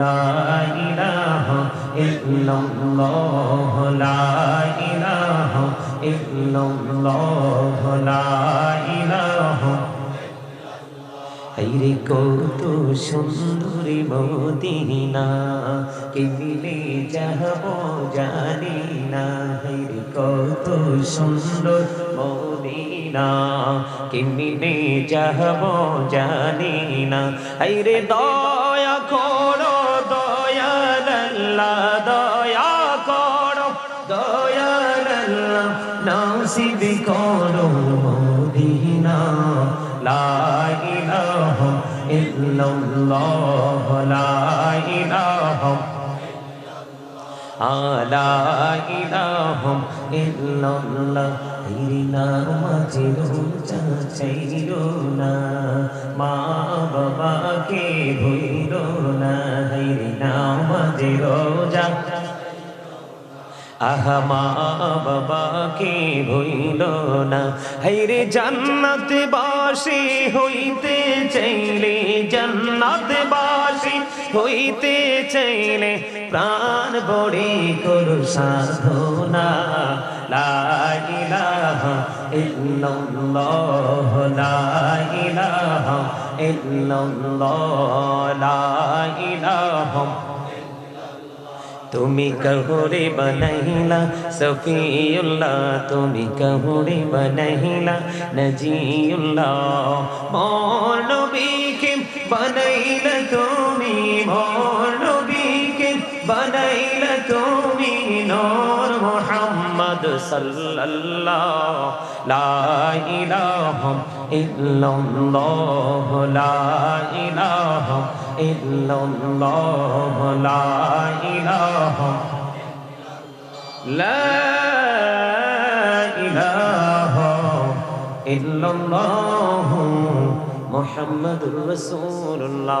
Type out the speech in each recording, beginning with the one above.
لا إله إلا الله لا إله إلا الله لا إله হাইরে কত সুন্দরী মদিনা কেমিলে যাব জানি না হাইরে কত সুন্দর মদিনা কেমিলে যাব জানি না হাইরে দয়া করো দয়াল্লা দয়া করো দয়াল্লা নসিব করো মদিনা। লা ইলাহা ইল্লাল্লাহ, লা ইলাহা আলা ইলাহা ইল্লাল্লাহ। হিরিনা মাঝে রোজা না, মা বাবাকে ভুইরো না। মাঝে রোজা আহা মা বাবাকে ভইল না। হাইরে জান্নাত বাসি হইতে চাইলে, জান্নাত বাসি হইতে চাইলে প্রাণ বড়ে করু সাধনা। লা ইলাহা ইল্লাল্লাহ, লা তুমি কহুরে বনহিলা সফিউল্লাহ। তুমি কহুরে বনহিলা নজিউল্লাহ। মোর নবীকে বনাইলা তুমি মোর মুহাম্মদ সাল্লাল্লাহ লা ইলাহা ইল্লাল্লাহ লা ইলাহা ইল্লাল্লাহ লা ইলাহা লা ইলাহা ইল্লাল্লাহ মুহাম্মাদুর রাসূলুল্লাহ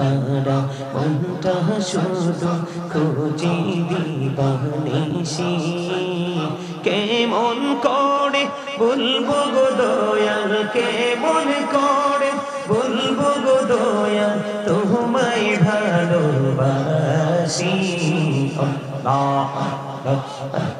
পাড়া মনটা শুধু খুঁজি দিবানিসি কেমন করে বলব গো দয়াল, কেমন করে বলব গো দয়াল, তোমায় ভালোবাসি। আল্লাহ।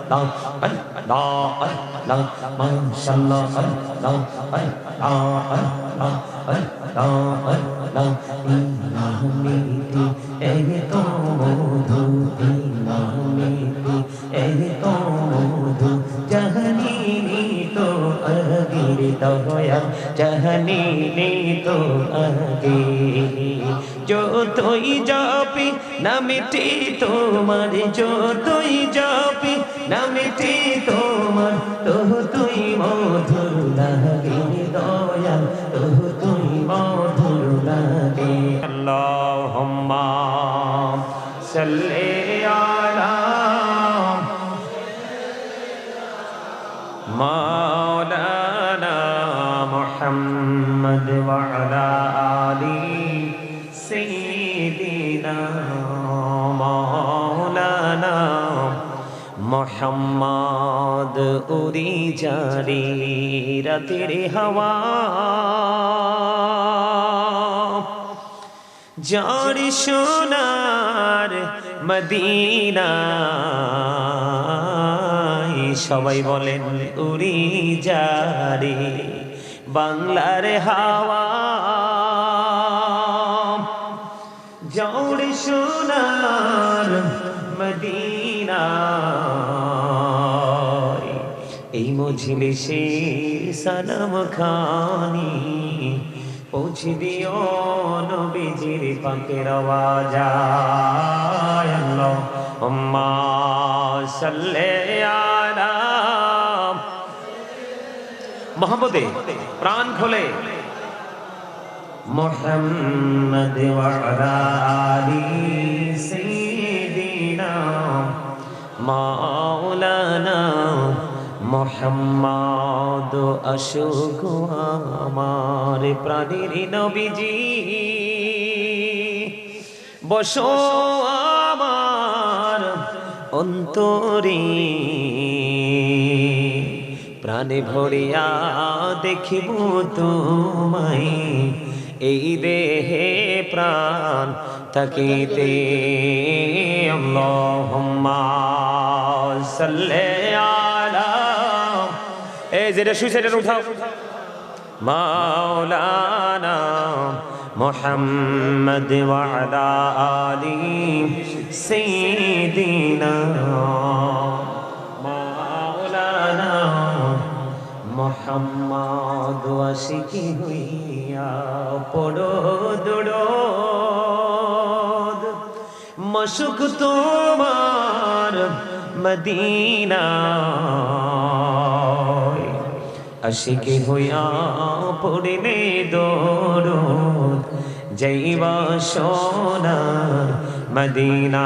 الله الله الله ما شاء الله الله الله الله الله الله إلهميتي أنت مودودي إلهميتي أنت দয়া, জাহানি তো আগে। যতই যাবি নামিটি তোমার যতই যাবি নামিটি তোমার তো তুই মধুর লাগে। দয়া তো তুই মধুর লাগে। আল্লাহুম্মা সাল্লি আলা মাওলানা মোহাম্মদ উদি জারি রাতের হওয়া। জার সোনার মদিনা সবাই বলেন উড়ি জারি বাংলার হাওয়া। যার সোনার মদিনায় এই মজলিসে সালাম খানি। পৌঁছে দিও নবীজির পাকের আওয়াজ। আল্লাহুম্মা সাল্লি আলা। মোহাম্মদে প্রাণ খোলে। মোহাম্মদ ওয়ালা আলি সাইয়্যিদিনা মাওলানা মোহাম্মদ অশোক আমার প্রাণীর নবীজি। বসো আমার অন্তরে। প্রাণে ভরিয়া দেখিব তোমায়। এই দেহে প্রাণ থাকিতে আল্লাহুম্মা সাল্লি আলা এই যেটা শুই সেটা উঠাও মাওলানা محمد وعلى آل سيدنا مولانا মোহাম্মদ আশিকি হইয়া পড়ো দৌড় মশুক তোমার মদিনা আশিকি হইয়া পড়িলে দৌড় যাইবা সোনার মদিনা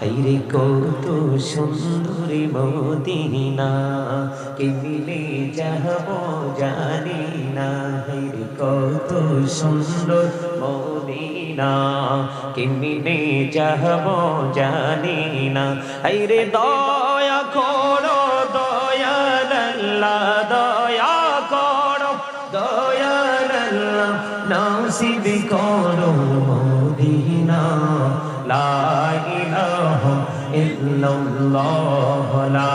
হাইরে কত সুন্দরী মদিনা কেমিলে যাহব জানি না। হাইরে কত সুন্দর মদিনা কেমিলে যাহব জানি না। হাইরে দয়া করো দয়াল্লা দয়া করো দয়াল্লা নাসিব করো মদিনা। লা ইল্লাল্লাহ, লা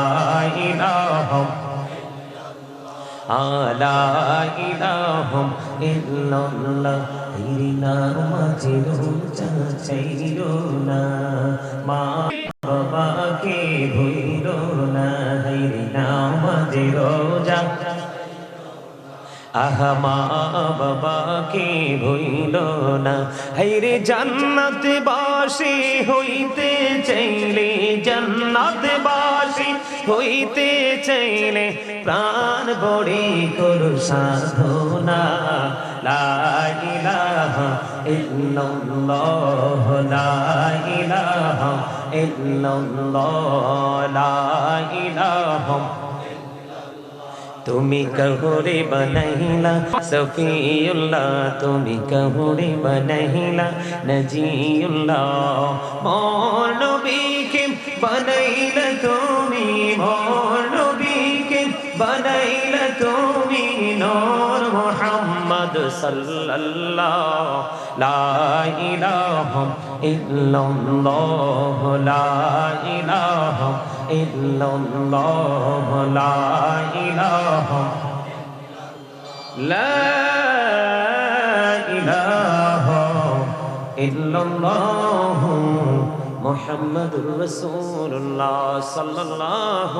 ইলাহা আলা ইলাহা ইল্লাল্লাহ। হিরিনা মাঝিরো চাচাইরো না মা বাবাকে ভুইরো না হিরিনা মাঝিরো যা আহা মা বাবাকে ভইল না। হাইরে জান্নাত বাসি হইতে চাইলে, জান্নাত বাসি হইতে চাইলে প্রাণ বড়ি করু সাধনা। লা ইলাহা ইল্লাল্লাহ, লা ইলাহা ইল্লাল্লাহ, লা ইলাহা তুমি কহুরে বনহিলা সফিউল্লাহ তুমি কহুরে বনহিলা নজিউল্লাহ। মোর নবীকে তুমি মোর সাল্লাল্লাহ লা ইলাহা ইল্লাল্লাহ লা ইলাহা ইল্লাল্লাহ লা ইলাহা لا إله إلا الله محمد رسول الله صلى الله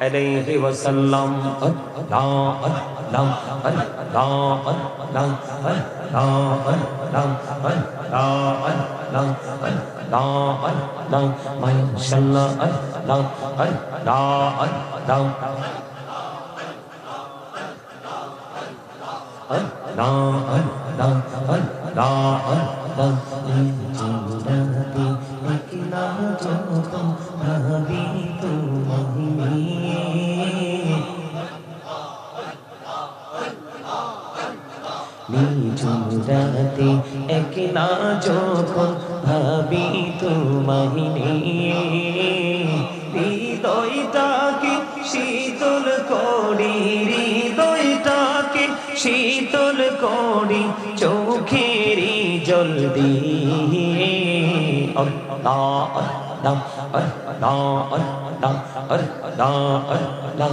عليه وسلم الله الله الله لا لا لا لا لا নিঝুরাতে একলা যখন ভাবি তোমায় নিয়ে হৃদয়টাকে শীতল করি হৃদয়টাকে শীতল করি চোখেরই জল দিয়ে আল্লাহ আল্লাহ আল্লাহ আল্লাহ আল্লাহ আল্লাহ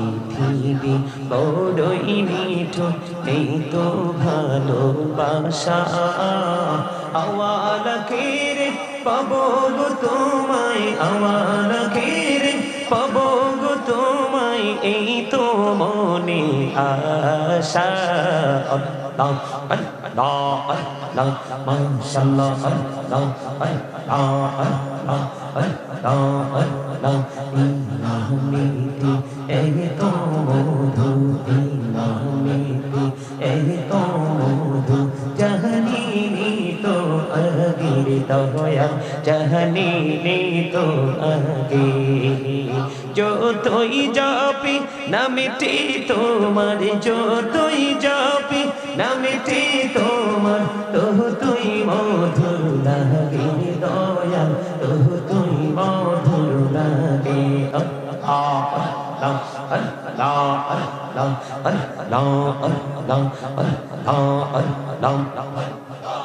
এই বড়ই মিঠো, এই তো ভালোবাসা। আওয়াল খেরে পাবো গো তোমায়, আওয়াল খেরে পাবো গো তোমায়, এই তো মনে আশা। আল্লাহ আল্লাহ আল্লাহ মাশাআল্লাহ আল্লাহ আল্লাহ আল্লাহ আল্লাহ আল্লাহ ইনামিতি এই তো মধু ইনামিতি এই তো মধু জাহানি তো আগির দয়া জাহানি তো আগে যতই যাবি নামিটি তোমার যতই যাবি নামিটি তোমার তহু তুই মধুর লাগে দয়া তহু তুই মধুর লাগে লা লা লা লা লা লা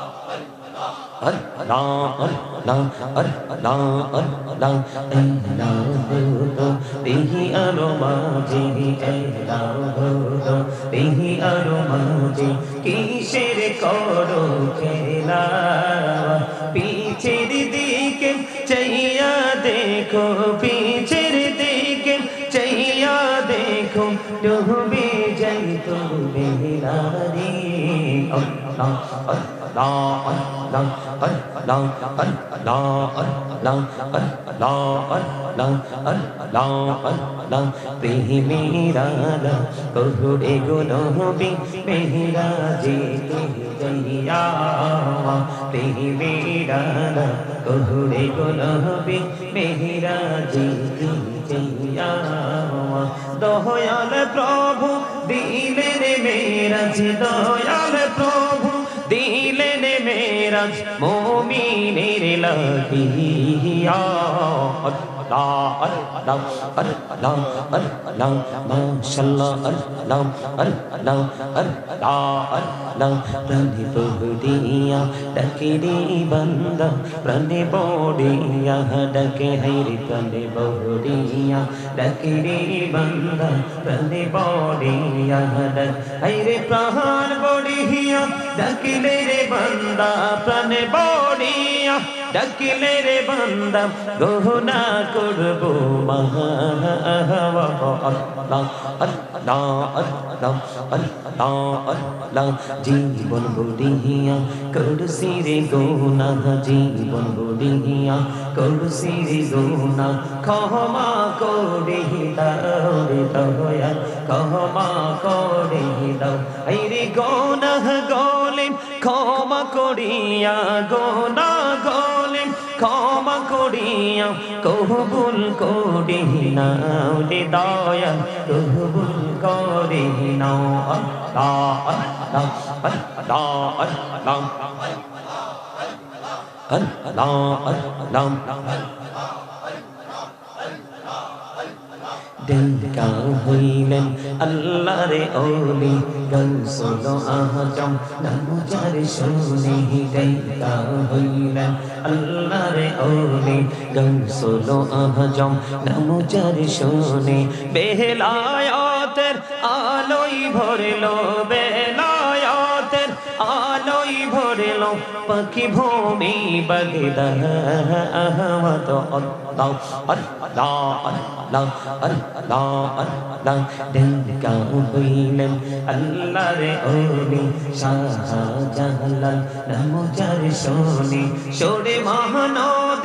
हर राम हर राम हर राम हर राम ऐ राम भूतो तेहि अरुमा जी ऐ राम भूतो तेहि अरुमा जी কিসের করো খেলা পিছের দিকে চাইয়া দেখো পিছের দিকে চাইয়া দেখো ডুবে যাই তো Bellary Allah Allah Allah Mehra কহুরে Gunbi Mehra জি জহিয়া তেহি মেরা কহুরে গুনবি মেহরা জি জহিয়া দয়াল প্রভু দিলের মেরাজ, দয়াল প্রভু দিলে मेरा मोमी मेरे लगी الله الله الله الله ما شاء الله الله الله الله الله প্রাণে পড়িয়া ডাকে রে বান্দা প্রাণে পড়িয়া ডাকে হাইরে প্রাণে পড়িয়া ডাকে রে বান্দা প্রাণে পড়িয়া হাইরে প্রাণ পড়িয়া ডাকিলে রে বান্দা প্রাণে পড়িয়া ডাকিলে রে বান্দা গহনা করব মহা আল্লাহ আল্লাহ আল্লাহ আল্লাহ আল্লাহ জীবন বড়িয়া করসি রে গোনা, জীবন বড়িয়া করসি রে গোনা, ক্ষমা করে দাও রে দয়া ক্ষমা করে দাও। এই রে গোনা গোলে ক্ষমা করিয়া গোনা গোলে ক্ষমা করিয়া কবুল করি নাও দয়া কবুল করি নাও আল্লাহ আল্লাহ আল্লাহ আল্লাহ আল্লাহ আল্লাহ ডেঙ্কা হইলেন আল্লাহ রে ওলি গৌসল আহজম, নামুজার শুনে ডেঙ্কা হইলেন আল্লাহ রে ওলি গৌসল আহজম, নামুজার শুনে বেহলায়তের আলোই ভরলো বেলায়াতের আলোই ভরেল, পাখি ভূমি বগদা আহমদ আল্লাহ আল্লাহ আল্লাহ আল্লাহ আল্লাহ ডেঙ্কা হইলেন আল্লাহ রে ওলি শাহজালাল নামজার শোনে সোরে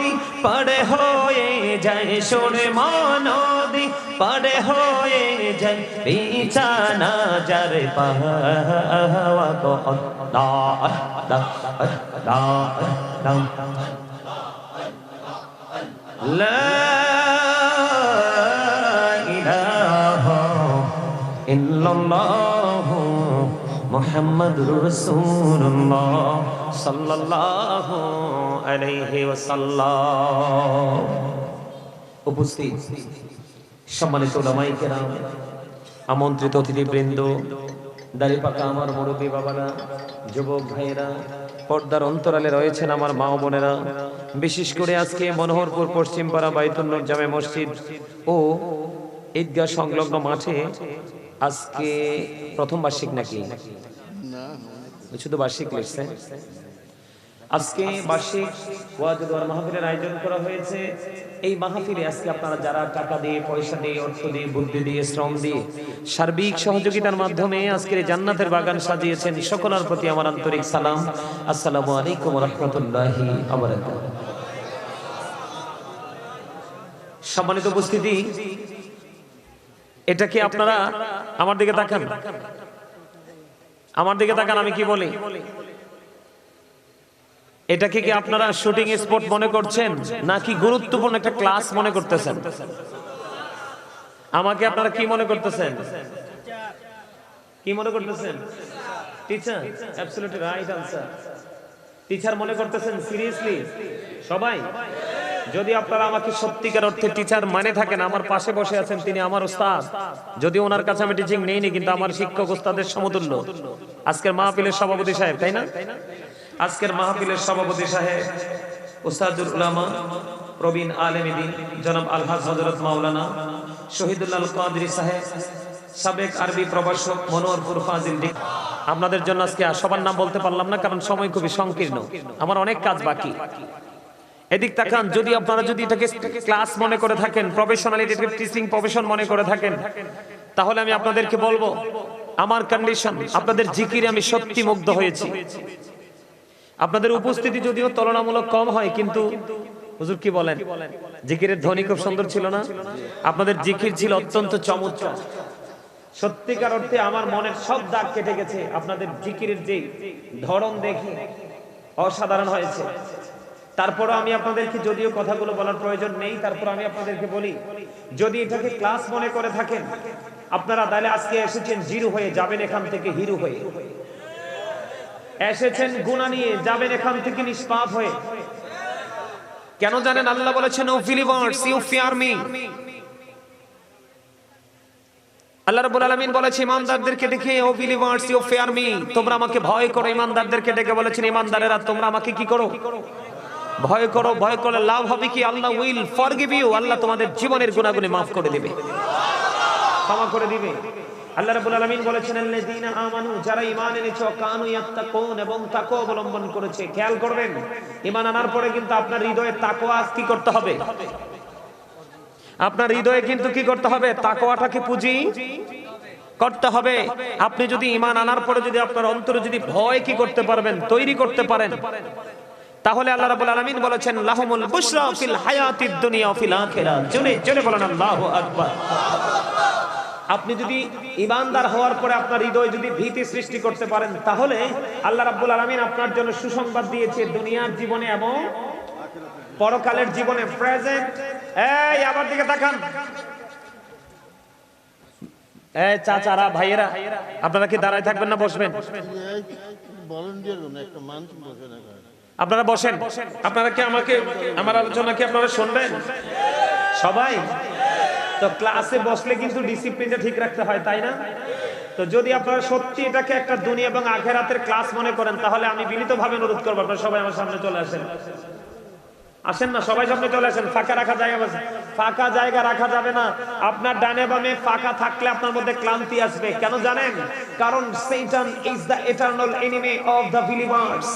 মহানদী পাড়ে হয়ে যায় সোরে মহানদী পাড়ে হয়ে যায় বিছানা যার পাহাওয়া গো আল্লাহ আল্লাহ আল্লাহ আল্লাহ لا إله إلا الله মোহাম্মদ রসুল্লাহ সাল্লাহ আলাইহি ওয়াসাল্লাম। উপস্থিত সম্মানিত ওলামাই কেরাম, আমন্ত্রিত অতিথিবৃন্দ দাঁড়িয়ে পাকা আমার মুরব্বী বাবারা, যুবক ভাইয়েরা, পর্দার অন্তরালে রয়েছেন আমার মা বোনেরা। বিশেষ করে আজকে মনোহরপুর পশ্চিমপাড়া বাইতুল্লুর জামে মসজিদ ও ঈদগাহ সংলগ্ন মাঠে আজকে প্রথম বার্ষিক নাকি? শুধু বার্ষিক লিখছে। আজকে বার্ষিক ওয়াজুদার মাহফিলের আয়োজন করা হয়েছে। এই মাহফিলে আজকে আপনারা যারা টাকা দিয়ে, পয়সা দিয়ে, অর্থ দিয়ে, বুদ্ধি দিয়ে, শ্রম দিয়ে সার্বিক সহযোগিতার মাধ্যমে আজকের জান্নাতের বাগান সাজিয়েছেন, সকলের প্রতি আমার আন্তরিক সালাম। আসসালামু আলাইকুম রহমতুল্লাহি সম্মানিত উপস্থিতি এটা কি আপনারা আমার দিকে তাকান? আমার দিকে তাকান আমি কি বলি? এটাকে কি আপনারা শুটিং স্পট মনে করছেন? নাকি গুরুত্বপূর্ণ একটা ক্লাস মনে করতেছেন? আমাকে আপনারা কি মনে করতেছেন? কি মনে করতেছেন? Teacher absolutely right answer teacher মনে করতেছেন? সিরিয়াসলি সবাই? যদি আপনারা আমাকে সত্যিকার অর্থে টিচার মানে থাকেন, আমার পাশে বসে আছেন তিনি আমার ওস্তাদ। যদি ওনার কাছে আমি টিচিং নেইনি, কিন্তু আমার শিক্ষক ওস্তাদের সমতুল্য। আজকের মাহফিলের সভাপতি সাহেব, তাই না? আজকের মাহফিলের সভাপতি সাহেব উস্তাদুল উলামা প্রবীণ আলেমিদিন জনাব আলহাজ হজরত মাওলানা শহীদুল্লাহ কাদরি সাহেব, সাবেক আরবি প্রভাষক মনোহরপুর ফাজিল আপনাদের জন্য আজকে সবার নাম বলতে পারলাম না, কারণ সময় খুবই সংকীর্ণ। আমার অনেক কাজ বাকি। এদিক তাকান যদি আপনারা যদি এটাকে ক্লাস মনে করে থাকেন প্রফেশনালিটি টিচিং প্রফেশন মনে করে থাকেন তাহলে আমি আপনাদেরকে বলব আমার কন্ডিশন আপনাদের জিকিরে আমি সত্যি মুগ্ধ হয়েছি। আপনাদের উপস্থিতি যদিও তুলনামূলক কম হয় কিন্তু হুজুর কি বলেন? জিকিরের ধ্বনি খুব সুন্দর ছিল না? আপনাদের জিকির ছিল অত্যন্ত চমৎকার। সত্যিকার অর্থে আমার মনের সব দাগ কেটে গেছে আপনাদের জিকিরের যে ধরন দেখে অসাধারণ হয়েছে। তারপরও আমি আপনাদেরকে যদিও কথাগুলো বলার প্রয়োজন নেই, তারপর আমি আপনাদেরকে বলি, যদি এটাকে ক্লাস মনে করে থাকেন, আপনারা তাহলে আজকে এসেছেন জিরো হয়ে, যাবেন এখান থেকে হিরো হয়ে। এসেছেন গুণা নিয়ে, যাবেন এখান থেকে নিষ্পাপ হয়ে। কেন জানেন আল্লাহ বলেছেন O believers you fear me আল্লাহ রাব্বুল আলামিন বলেছে, ইমানদারদেরকে দেখে O believers you fear me তোমরা আমাকে ভয় করো, ইমানদারদেরকে ডেকে বলেছেন, ইমানদারেরা, তোমরা আমাকে কি করো? ভয় করো, ভয় করলে লাভ হবে কি? Allah will forgive you Allah তোমাদের জীবনের গুনাহগুলি maaf করে দিবে। ক্ষমা করে দিবে। আল্লাহ রাব্বুল আলামিন বলেছেন, আল্লাযীনা আমানু, যারা ঈমান এনেছে, কানু ইয়াত্তাকুন এবং তাকওয়া অবলম্বন করেছে, খেয়াল করবেন, ঈমান আনার পরে কিন্তু আপনার হৃদয়ে তাকওয়া কি করতে হবে? আপনার হৃদয়ে কিন্তু কি করতে হবে? তাকওয়াটাকে পুঁজি করতে হবে। আপনি যদি ঈমান আনার পরে যদি আপনার অন্তরে যদি ভয় কি করতে পারবেন, তৈরি করতে পারেন তাহলে আল্লাহ রাব্বুল আলামিন বলেছেন, লাহুমুল বুশরা ফিল হায়াতিদ দুনিয়া ফিল আখিরাহ জোরে জোরে বলেন আল্লাহু আকবার। আপনি যদি ইমানদার হওয়ার পরে আপনার হৃদয় যদি ভীতি সৃষ্টি করতে পারেন, তাহলে আল্লাহ রাব্বুল আলামিন আপনার জন্য সুসংবাদ দিয়েছে, দুনিয়ার জীবনে এবং পরকালের জীবনে, প্রেজেন্ট। এই, আমার দিকে তাকান। এই, চাচারা, ভাইয়েরা, আপনারা কি দাঁড়ায় থাকবেন না, বসবেন? ভলেন্টিয়ার একটা মানুষ বসে না। আপনারা বসেন। আপনারা কি আমাকে, আমার আলোচনা কি আপনারা শুনবেন? সবাই? তো ক্লাসে বসলে কিন্তু ডিসিপ্লিনটা ঠিক রাখতে হয়, তাই না? তো যদি আপনারা সত্যি এটাকে একটা দুনিয়া এবং আখেরাতের ক্লাস মনে করেন, তাহলে আমি বিনীতভাবে অনুরোধ করব, আপনারা সবাই আমার সামনে চলে আসেন। আসেন না, সবাই সামনে চলে আসেন। ফাঁকা রাখা জায়গা ফাঁকা জায়গা রাখা যাবে না। আপনার ডানে বামে ফাঁকা থাকলে আপনার মধ্যে ক্লান্তি আসবে। কেন জানেন? কারণ Satan is the eternal enemy of the believers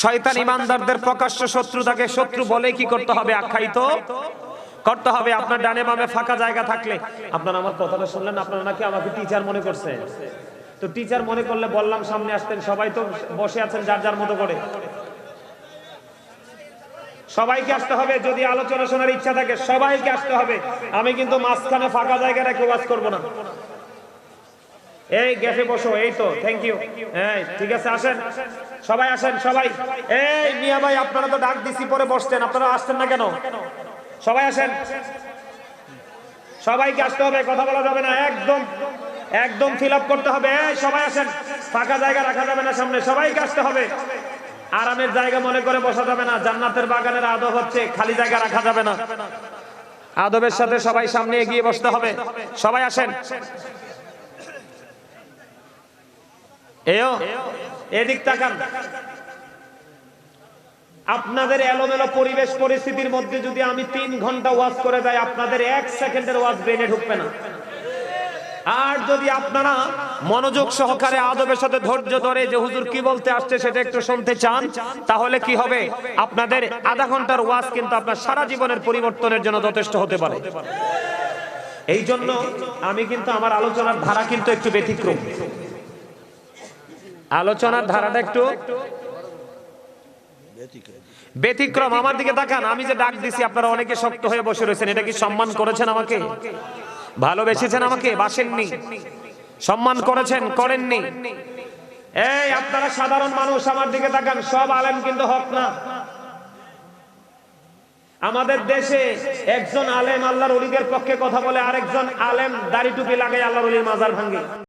শয়তান ইমানদারদের প্রকাশ্য শত্রু তাকে শত্রু বলে কি করতে হবে, আখ্যায়িত? করতে হবে, আপনার ডানে বামে ফাঁকা জায়গা থাকলে। আপনারা আমার কথাটা শুনলেন, আপনারা নাকি আমাকে টিচার মনে করছেন তো টিচার মনে করলে বললাম, সামনে আসতেন, সবাই তো বসে আছেন যার যার মতো করে। সবাইকে আসতে হবে, যদি আলোচনা শোনার ইচ্ছা থাকে, সবাইকে আসতে হবে। আমি কিন্তু মাঝখানে ফাঁকা জায়গা রেখে ওয়াজ করব না। এই গ্যাসে বসো, এই তো থ্যাংক ইউ এই, ঠিক আছে, আসেন। সবাই আসেন সবাই। এই মিয়া ভাই আপনারা তো ডাক দিছি পরে বসছেন আপনারা আসছেন না কেন? সবাই আসেন। সবাইকে আসতে হবে কথা বলা যাবে না একদম একদম ফিল আপ করতে হবে। এই সবাই আসেন। ফাঁকা জায়গা রাখা যাবে না সামনে সবাইকে আসতে হবে। আরামের জায়গা মনে করে বসা যাবে না জান্নাতের বাগানের আদব হচ্ছে খালি জায়গা রাখা যাবে না। আদবের সাথে সবাই সামনে এগিয়ে বসতে হবে। সবাই আসেন। এও এদিক তাকান। আপনাদের এলোমেলো পরিবেশ পরিস্থিতির মধ্যে যদি আমি তিন ঘণ্টা ওয়াজ করে যাই, আপনাদের এক সেকেন্ডের ওয়াজ ব্রেনে ঢুকবে না। আর যদি আপনারা মনোযোগ সহকারে আদবের সাথে ধৈর্য ধরে যে হুজুর কি বলতে আসছে সেটা একটু শুনতে চান, তাহলে কি হবে? আপনাদের আধা ঘণ্টার ওয়াজ কিন্তু আপনার সারা জীবনের পরিবর্তনের জন্য যথেষ্ট হতে পারে। এই জন্য আমি কিন্তু আমার আলোচনার ধারা কিন্তু একটু ব্যতিক্রম। আলোচনার ধারাটা একটু ব্যতিক্রম। আমার দিকে তাকান। আমি যে ডাক দিছি আপনারা অনেকে শক্ত হয়ে বসে রয়েছেন। এটা কি সম্মান করেছেন আমাকে? ভালোবেসেছেন আমাকে? বাসেননি। সম্মান করেছেন? করেননি। এই আপনারা সাধারণ মানুষ আমার দিকে তাকান। সব আলেম কিন্তু হক না। আমাদের দেশে একজন আলেম আল্লাহর অলিদের পক্ষে কথা বলে আরেকজন আলেম দাড়ি টুপি লাগাই আল্লাহর অলির মাজার ভাঙ্গে।